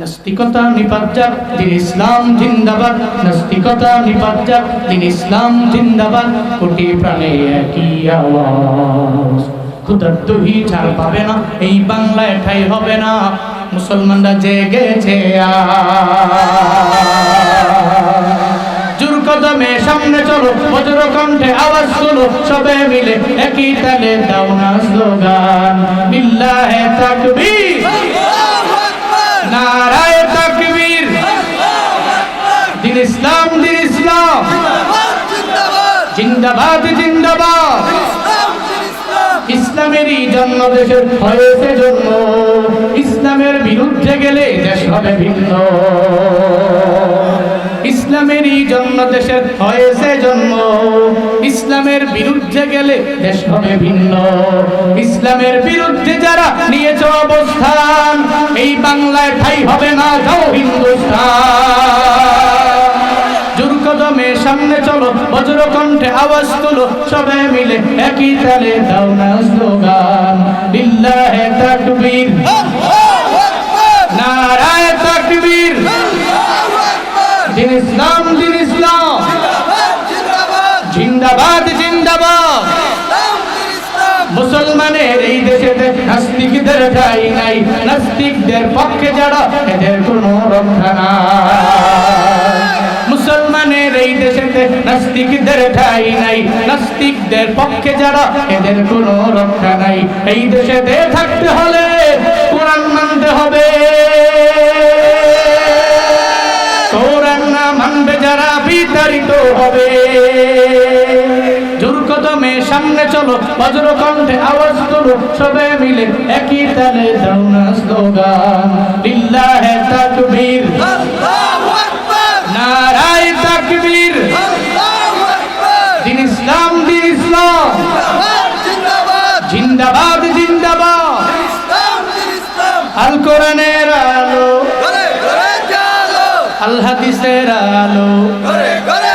নাস্তিকতা নিপাজ্জাক দিন ইসলাম জিন্দাবাদ। নাস্তিকতা দিন ইসলাম জিন্দাবাদ। কোটি প্রাণে একই আওয়াজ। খুদার ছাড় পাবে না, এই বাংলায় ঠাই হবে না। মুসলমানরা জেগেছে জোর সামনে চলো, বজ্র কণ্ঠে আওয়াজ তুলো, সবে মিলে একই তালে দাও না স্লোগান। বিল্লাহে তাকবীর। নারায় তাকবীর। দিন ইসলাম দিন ইসলাম। জিন্দাবাদ জিন্দাবাদ। ইসলামেরই জন্ম, দেশের হয়েছে জন্ম। ইসলামের বিরুদ্ধে গেলে দেশ হবে ভিন্ন। ইসলামেরই জন্ম, দেশের হয়েছে জন্ম। ইসলামের বিরুদ্ধে গেলে দেশ হবে ভিন্ন। ইসলামের বিরুদ্ধে যারা নিয়েছে অবস্থান, এই বাংলায় ঠাই হবে না, যাও হিন্দুস্তান। কদমে সামনে চলো বজ্র কণ্ঠে আওয়াজ তুলো, সবাই মিলে একই তালে দাও না স্লোগান। লিল্লাহে তাকবীর। নারায় তাকবীর। দিন ইসলাম, দিন জিন্দাবাদ জিন্দাবাদ। মুসলমানের এই দেশে নাস্তিকদের ঠাই নাই, নাস্তিকদের পক্ষে যারা, এদের কোনো রক্ষা নাই। মুসলমানের এই দেশেতে নাস্তিকদের ঠাই নাই, নাস্তিকদের পক্ষে যারা, এদের কোনো রক্ষা নাই। এই দেশেতে থাকতে হলে কোরআন মানতে হবে। কোরআন না মানবে যারা বিতাড়িত হবে। কদমে সামনে চলো বজ্র কণ্ঠে আওয়াজ তোলো সবে মিলে একই তালে দাও না স্লোগান। লিল্লাহে তাকবীর। নারায় তাকবীর। দিন ইসলাম দিন ইসলাম। জিন্দাবাদ জিন্দাবাদ। আল কোরআনের আলো। আল হাদিসের আলো। লিল্লাহে তাকবীর